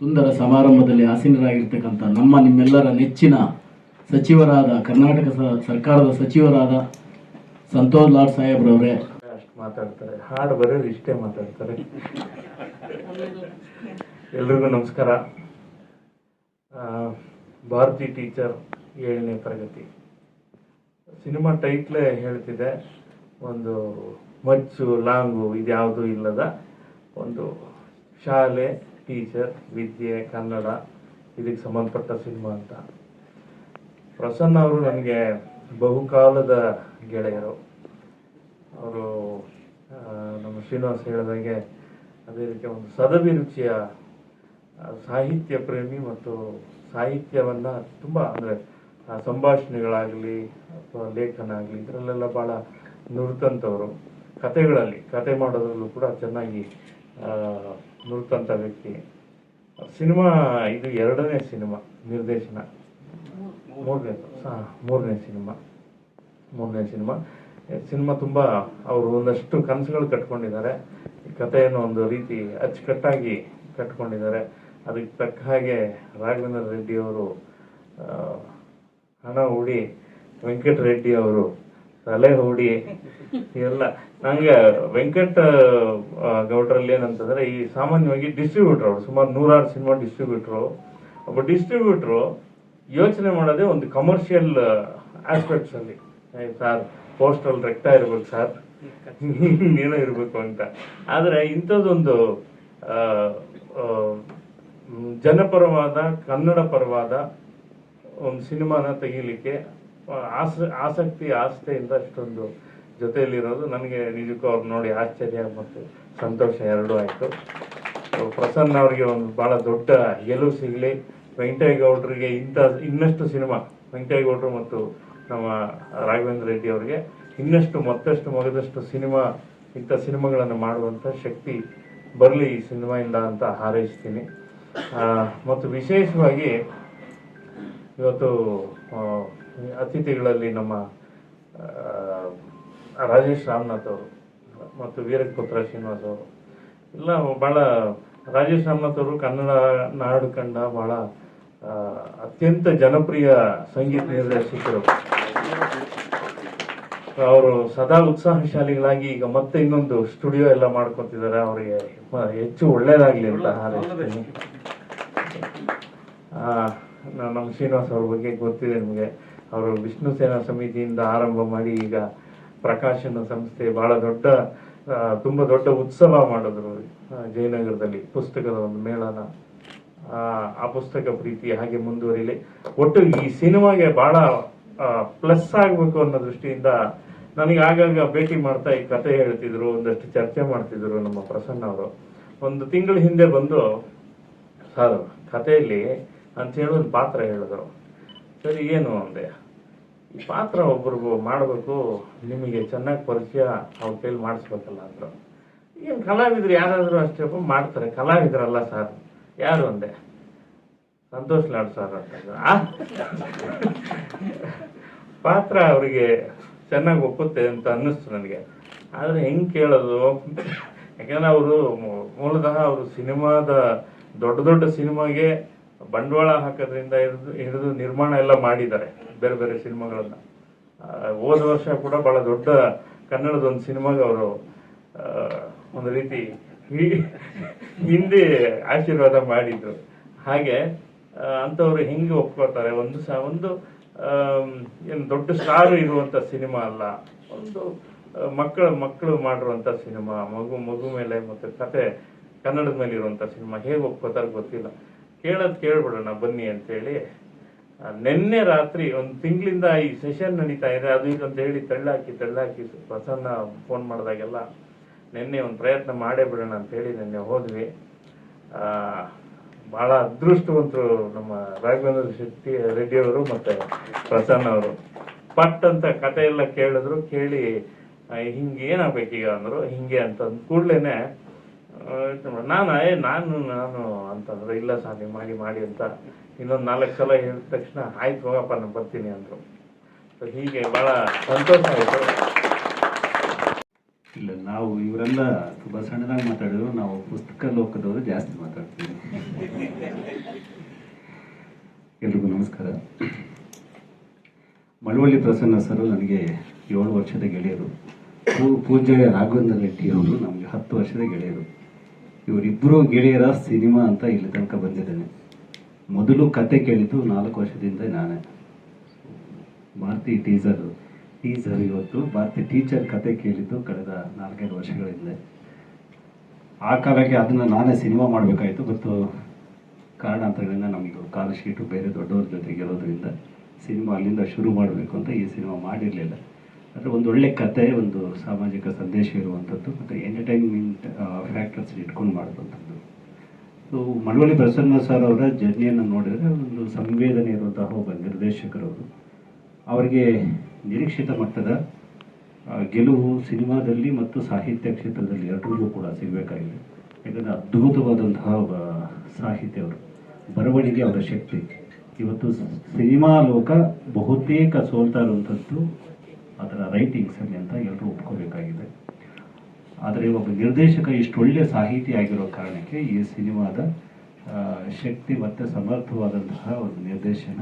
ಸುಂದರ ಸಮಾರಂಭದಲ್ಲಿ ಆಸೀನರಾಗಿರ್ತಕ್ಕಂಥ ನಮ್ಮ ನಿಮ್ಮೆಲ್ಲರ ನೆಚ್ಚಿನ ಸಚಿವರಾದ, ಕರ್ನಾಟಕ ಸರ್ಕಾರದ ಸಚಿವರಾದ ಸಂತೋಷ್ ಲಾಡ್ ಸಾಹೇಬ್ರವರೇ. ಅಷ್ಟು ಮಾತಾಡ್ತಾರೆ. ಹಾಡು ಬರೋರು ಇಷ್ಟೇ ಮಾತಾಡ್ತಾರೆ. ಎಲ್ರಿಗೂ ನಮಸ್ಕಾರ. ಭಾರತಿ ಟೀಚರ್ ಏಳನೇ ತರಗತಿ. ಸಿನಿಮಾ ಟೈಟ್ಲೇ ಹೇಳ್ತಿದೆ. ಒಂದು ಮಚ್ಚು, ಲಾಂಗು ಇದ್ಯಾವುದೂ ಇಲ್ಲದ ಒಂದು ಶಾಲೆ ಟೀಚರ್, ವಿದ್ಯೆ, ಕನ್ನಡ, ಇದಕ್ಕೆ ಸಂಬಂಧಪಟ್ಟ ಸಿನಿಮಾ ಅಂತ. ಪ್ರಸನ್ನ ಅವರು ನನಗೆ ಬಹುಕಾಲದ ಗೆಳೆಯರು. ಅವರು ನಮ್ಮ ಶ್ರೀನಿವಾಸ್ ಹೇಳಿದಾಗೆ ಅದೇ ರೀತಿ ಒಂದು ಸದಭಿರುಚಿಯ ಸಾಹಿತ್ಯ ಪ್ರೇಮಿ ಮತ್ತು ಸಾಹಿತ್ಯವನ್ನ ತುಂಬ ಅಂದರೆ ಸಂಭಾಷಣೆಗಳಾಗಲಿ ಅಥವಾ ಲೇಖನ ಆಗಲಿ ಇದರಲ್ಲೆಲ್ಲ ಭಾಳ ನುರಿತಂಥವರು ಕತೆಗಳಲ್ಲಿ ಕತೆ ಮಾಡೋದ್ರಲ್ಲೂ ಕೂಡ ಚೆನ್ನಾಗಿ ನುರಿತಂಥ ವ್ಯಕ್ತಿ. ಸಿನಿಮಾ, ಇದು ಎರಡನೇ ಸಿನಿಮಾ, ನಿರ್ದೇಶನ. ಮೂರನೇ ಮೂರನೇ ಸಿನಿಮಾ. ಮೂರನೇ ಸಿನಿಮಾ. ಸಿನಿಮಾ ತುಂಬ, ಅವರು ಒಂದಷ್ಟು ಕನಸುಗಳು ಕಟ್ಕೊಂಡಿದ್ದಾರೆ. ಕಥೆಯನ್ನು ಒಂದು ರೀತಿ ಅಚ್ಚುಕಟ್ಟಾಗಿ ಕಟ್ಕೊಂಡಿದ್ದಾರೆ. ಅದಕ್ಕೆ ತಕ್ಕ ಹಾಗೆ ರಾಘವೇಂದ್ರ ರೆಡ್ಡಿ ಅವರು ಹಣ ಹೂಡಿ ವೆಂಕಟ ರೆಡ್ಡಿ ಅವರು ತಲೆ ಹೂಡಿ ಎಲ್ಲ. ನಂಗೆ ವೆಂಕಟ ಗೌಡ್ರಲ್ಲಿ ಏನಂತಂದ್ರೆ ಈ ಸಾಮಾನ್ಯವಾಗಿ ಡಿಸ್ಟ್ರಿಬ್ಯೂಟರ್ ಅವರು, ಸುಮಾರು ನೂರಾರು ಸಿನಿಮಾ ಡಿಸ್ಟ್ರಿಬ್ಯೂಟರ್ ಒಬ್ಬ ಡಿಸ್ಟ್ರಿಬ್ಯೂಟರ್ ಯೋಚನೆ ಮಾಡೋದೇ ಒಂದು ಕಮರ್ಷಿಯಲ್ ಆಸ್ಪೆಕ್ಟ್ಸ್ ಅಲ್ಲಿ. ಸರ್ ಪೋಸ್ಟಲ್ ರೆಕ್ಟಾ ಇರ್ಬೇಕು, ಸರ್. ಏನೋ ಇರಬೇಕು ಅಂತ. ಆದರೆ ಇಂಥದ್ದೊಂದು ಜನಪರವಾದ ಕನ್ನಡ ಪರವಾದ ಒಂದು ಸಿನಿಮಾನ ತೆಗೀಲಿಕ್ಕೆ ಆಸ, ಆಸಕ್ತಿ, ಆಸ್ಥೆಯಿಂದ ಅಷ್ಟೊಂದು ಜೊತೆಯಲ್ಲಿರೋದು. ನನಗೆ ನಿಜಕ್ಕೂ ಅವ್ರು ನೋಡಿ ಆಶ್ಚರ್ಯ ಮತ್ತು ಸಂತೋಷ ಎರಡೂ ಆಯಿತು. ಪ್ರಸನ್ನ ಅವರಿಗೆ ಒಂದು ಭಾಳ ದೊಡ್ಡ ಗೆಲುವು ಸಿಗಲಿ. ವೆಂಕಟೇಗೌಡರಿಗೆ ಇಂಥ, ಇನ್ನಷ್ಟು ಸಿನಿಮಾ, ವೆಂಕಟೇಗೌಡರು ಮತ್ತು ನಮ್ಮ ರಾಘವೇಂದ್ರ ರೆಡ್ಡಿ ಅವರಿಗೆ ಇನ್ನಷ್ಟು ಮತ್ತಷ್ಟು ಮಗದಷ್ಟು ಸಿನಿಮಾ, ಇಂಥ ಸಿನಿಮಾಗಳನ್ನು ಮಾಡುವಂಥ ಶಕ್ತಿ ಬರಲಿ ಈ ಸಿನಿಮಾಯಿಂದ ಅಂತ ಹಾರೈಸ್ತೀನಿ. ಮತ್ತು ವಿಶೇಷವಾಗಿ ಇವತ್ತು ಅತಿಥಿಗಳಲ್ಲಿ ನಮ್ಮ ರಾಜೇಶ್ ರಾಮನಾಥ್ ಅವರು ಮತ್ತು ವೀರಪುತ್ರ ಶ್ರೀನಿವಾಸ್ ಅವರು ಎಲ್ಲ ಬಹಳ, ರಾಜೇಶ್ ರಾಮನಾಥ್ ಅವರು ಕನ್ನಡ ನಾಡು ಕಂಡ ಬಹಳ ಅತ್ಯಂತ ಜನಪ್ರಿಯ ಸಂಗೀತ ನಿರ್ದೇಶಕರು. ಅವರು ಸದಾ ಉತ್ಸಾಹಶಾಲಿಗಳಾಗಿ ಈಗ ಮತ್ತೆ ಇನ್ನೊಂದು ಸ್ಟುಡಿಯೋ ಎಲ್ಲ ಮಾಡ್ಕೊತಿದ್ದಾರೆ. ಅವರಿಗೆ ಹೆಚ್ಚು ಒಳ್ಳೇದಾಗ್ಲಿ ಅಂತ ನಮ್ಮ ಶ್ರೀನಿವಾಸ್ ಅವ್ರ ಬಗ್ಗೆ ಗೊತ್ತಿದೆ ನಿಮಗೆ. ಅವರು ವಿಷ್ಣು ಸೇನಾ ಸಮಿತಿಯಿಂದ ಆರಂಭ ಮಾಡಿ ಈಗ ಪ್ರಕಾಶನ ಸಂಸ್ಥೆ ಬಹಳ ದೊಡ್ಡ ತುಂಬ ದೊಡ್ಡ ಉತ್ಸವ ಮಾಡಿದ್ರು ಜಯನಗರದಲ್ಲಿ ಪುಸ್ತಕದ ಒಂದು ಮೇಳನ. ಆ, ಆ ಪುಸ್ತಕ ಪ್ರೀತಿ ಹಾಗೆ ಮುಂದುವರಿಲಿ. ಒಟ್ಟು ಈ ಸಿನಿಮಾಗೆ ಬಹಳ ಪ್ಲಸ್ ಆಗಬೇಕು ಅನ್ನೋ ದೃಷ್ಟಿಯಿಂದ ನನಗೆ ಆಗಾಗ ಭೇಟಿ ಮಾಡ್ತಾ ಈ ಕತೆ ಹೇಳ್ತಿದ್ರು ಒಂದಷ್ಟು ಚರ್ಚೆ ಮಾಡ್ತಿದ್ರು ನಮ್ಮ ಪ್ರಸನ್ನ ಅವರು. ಒಂದು ತಿಂಗಳ ಹಿಂದೆ ಬಂದು ಸರ್ ಕಥೆಯಲ್ಲಿ ಅಂತ ಹೇಳಿ ಒಂದು ಪಾತ್ರ ಹೇಳಿದ್ರು. ಸರಿ, ಏನು ಅಂದೆ? ಈ ಪಾತ್ರ ಒಬ್ರಿಗೂ ಮಾಡಬೇಕು, ನಿಮಗೆ ಚೆನ್ನಾಗಿ ಪರಿಚಯ ಅವ್ರ ಕೈಲಿ ಮಾಡಿಸ್ಬೇಕಲ್ಲ ಅಂದರು. ಏನು ಕಲಾವಿದ್ರು ಯಾರಾದರೂ ಅಷ್ಟೇ ಮಾಡ್ತಾರೆ. ಕಲಾವಿದ್ರಲ್ಲ ಸರ್. ಯಾರು ಅಂದೆ? ಸಂತೋಷ್ ಲಾಡ್ ಸರ್ ಅಂತ? ಪಾತ್ರ ಅವರಿಗೆ ಚೆನ್ನಾಗಿ ಒಪ್ಪುತ್ತೆ ಅಂತ ಅನ್ನಿಸ್ತು ನನಗೆ. ಆದರೆ ಹೆಂಗೆ ಕೇಳೋದು? ಯಾಕಂದ್ರೆ ಅವರು ಮೂಲತಃ ಅವರು ಸಿನಿಮಾದ ದೊಡ್ಡ ದೊಡ್ಡ ಸಿನಿಮಾಗೆ ಬಂಡವಾಳ ಹಾಕೋದ್ರಿಂದ ಹಿಡಿದು ಹಿಡಿದು ನಿರ್ಮಾಣ ಎಲ್ಲ ಮಾಡಿದ್ದಾರೆ, ಬೇರೆ ಬೇರೆ ಸಿನಿಮಾಗಳನ್ನ. ಹೋದ ವರ್ಷ ಕೂಡ ಬಹಳ ದೊಡ್ಡ ಕನ್ನಡದ ಒಂದು ಸಿನಿಮಾಗೆ ಅವರು ಒಂದು ರೀತಿ ಹಿಂದೆ ಆಶೀರ್ವಾದ ಮಾಡಿದ್ರು. ಹಾಗೆ ಅಂಥವ್ರು ಹೆಂಗೆ ಒಪ್ಕೋತಾರೆ ಒಂದು ಸ, ಒಂದು ಏನು ದೊಡ್ಡ ಸ್ಟಾರ್ ಇರುವಂತ ಸಿನಿಮಾ ಅಲ್ಲ. ಒಂದು ಮಕ್ಕಳು, ಮಕ್ಕಳ ಮಾಡಿರುವಂತ ಸಿನಿಮಾ, ಮಗು ಮಗು ಮೇಲೆ ಮತ್ತೆ ಕತೆ ಕನ್ನಡದ ಮೇಲೆ ಇರುವಂತ ಸಿನಿಮಾ, ಹೇಗೆ ಒಪ್ಕೋತಾರೆ ಗೊತ್ತಿಲ್ಲ. ಕೇಳೋದ್ ಕೇಳ್ಬಿಡೋಣ ಬನ್ನಿ ಅಂತೇಳಿ. ನಿನ್ನೆ ರಾತ್ರಿ ಒಂದು ತಿಂಗಳಿಂದ ಈ ಸೆಷನ್ ನಡೀತಾ ಇದೆ ಅದು ಇದು ಅಂತ ಹೇಳಿ ತಳ್ಳಾಕಿ ತಳ್ಳಾಕಿ ಪ್ರಸನ್ನ ಫೋನ್ ಮಾಡಿದಾಗೆಲ್ಲ ನಿನ್ನೆ ಒಂದು ಪ್ರಯತ್ನ ಮಾಡೇ ಬಿಡೋಣ ಅಂತ ಹೇಳಿ ನಿನ್ನೆ ಹೋದ್ವಿ. ಬಹಳ ಅದೃಷ್ಟವಂತರು ನಮ್ಮ ರಾಘವೇಂದ್ರ ಶೆಟ್ಟಿ ರೆಡ್ಡಿ ಅವರು ಮತ್ತೆ ಪ್ರಸನ್ನ ಅವರು. ಪಟ್ ಅಂತ ಕತೆ ಎಲ್ಲ ಕೇಳಿದ್ರು ಕೇಳಿ ಹಿಂಗೆ ಏನಾಗ್ಬೇಕೀಗ ಅಂದ್ರು ಹಿಂಗೆ ಅಂತ ಆ, ನಾನು? ಏ, ನಾನು ನಾನು ಅಂತಂದ್ರೆ ಇಲ್ಲ ಸರ್, ನೀವು ಮಾಡಿ ಮಾಡಿ ಅಂತ ಇನ್ನೊಂದು ನಾಲ್ಕು ಸಲ ಹೇಳಿದ ತಕ್ಷಣ ಆಯ್ತು ಹೋಗಪ್ಪ, ನಾನು ಬರ್ತೀನಿ ಅಂದ್ರು. ಹೀಗೆ ಬಹಳ ಸಂತೋಷ ಆಯ್ತು. ಇಲ್ಲ, ನಾವು ಇವರೆಲ್ಲ ತುಂಬಾ ಸಣ್ಣದಾಗಿ ಮಾತಾಡಿದ್ರು, ನಾವು ಪುಸ್ತಕ ಲೋಕದವರು ಜಾಸ್ತಿ ಮಾತಾಡ್ತೀವಿ. ಎಲ್ರಿಗೂ ನಮಸ್ಕಾರ. ಮಳವಳ್ಳಿ ಪ್ರಸನ್ನ ಸರ್ ನನಗೆ ಏಳು ವರ್ಷದ ಗೆಳೆಯರು. ಪೂ- ಪೂಜ್ಯ ರಾಘವೇಂದ್ರ ರೆಡ್ಡಿ ಅವರು ನಮಗೆ ಹತ್ತು ವರ್ಷದ ಗೆಳೆಯರು. ಇವರಿಬ್ಬರು ಗೆಳೆಯರ ಸಿನಿಮಾ ಅಂತ ಇಲ್ಲಿ ತನಕ ಬಂದಿದ್ದೇನೆ. ಮೊದಲು ಕತೆ ಕೇಳಿದ್ದು ನಾಲ್ಕು ವರ್ಷದಿಂದ ನಾನೇ. ಭಾರತಿ ಟೀಸರ್ ಟೀಸರ್ ಇವತ್ತು. ಭಾರತಿ ಟೀಚರ್ ಕತೆ ಕೇಳಿದ್ದು ಕಳೆದ ನಾಲ್ಕೈದು ವರ್ಷಗಳ ಹಿಂದೆ. ಆ ಕಾಲಕ್ಕೆ ಅದನ್ನು ನಾನೇ ಸಿನಿಮಾ ಮಾಡಬೇಕಾಯಿತು. ಮತ್ತು ಕಾರಣಾಂತರಗಳಿಂದ ನಮಗೆ ಕಾಲ್ ಶೀಟು ಬೇರೆ ದೊಡ್ಡವ್ರ ಜೊತೆಗೆ ಇರೋದ್ರಿಂದ ಸಿನಿಮಾ ಅಲ್ಲಿಂದ ಶುರು ಮಾಡಬೇಕು ಅಂತ ಈ ಸಿನಿಮಾ ಮಾಡಿರಲಿಲ್ಲ. ಆದರೆ ಒಂದು ಒಳ್ಳೆ ಕತೆ ಒಂದು ಸಾಮಾಜಿಕ ಸಂದೇಶ ಇರುವಂಥದ್ದು ಮತ್ತು ಎಂಟರ್ಟೈನ್ಮೆಂಟ್ ಫ್ಯಾಕ್ಟರ್ಸ್ ಇಟ್ಕೊಂಡು ಮಾಡುವಂಥದ್ದು ಸೊ, ಮಳವಳ್ಳಿ ಪ್ರಸನ್ನ ಸರ್ ಅವರ ಜರ್ನಿಯನ್ನು ನೋಡಿದರೆ ಒಂದು ಸಂವೇದನೆ ಇರುವಂತಹ ಒಬ್ಬ ನಿರ್ದೇಶಕರವರು. ಅವರಿಗೆ ನಿರೀಕ್ಷಿತ ಮಟ್ಟದ ಗೆಲುವು ಸಿನಿಮಾದಲ್ಲಿ ಮತ್ತು ಸಾಹಿತ್ಯ ಕ್ಷೇತ್ರದಲ್ಲಿ ಎರಡರಲ್ಲೂ ಕೂಡ ಸಿಗಬೇಕಾಗಿದೆ. ಯಾಕಂದರೆ ಅದ್ಭುತವಾದಂತಹ ಒಬ್ಬ ಸಾಹಿತ್ಯ ಅವರು. ಬರವಣಿಗೆ ಅವರ ಶಕ್ತಿ. ಇವತ್ತು ಸಿನಿಮಾ ಲೋಕ ಬಹುತೇಕ ಸೋಲ್ತಾ ಇರುವಂಥದ್ದು ಅದರ ಸರಿ ಅಂತ ಎಲ್ಲರೂ ಒಪ್ಕೋಬೇಕಾಗಿದೆ. ಆದರೆ ಒಬ್ಬ ನಿರ್ದೇಶಕ ಇಷ್ಟು ಒಳ್ಳೆಯ ಸಾಹಿತಿ ಆಗಿರೋ ಕಾರಣಕ್ಕೆ ಈ ಸಿನಿಮಾದ ಶಕ್ತಿ ಮತ್ತು ಸಮರ್ಥವಾದಂತಹ ಒಂದು ನಿರ್ದೇಶನ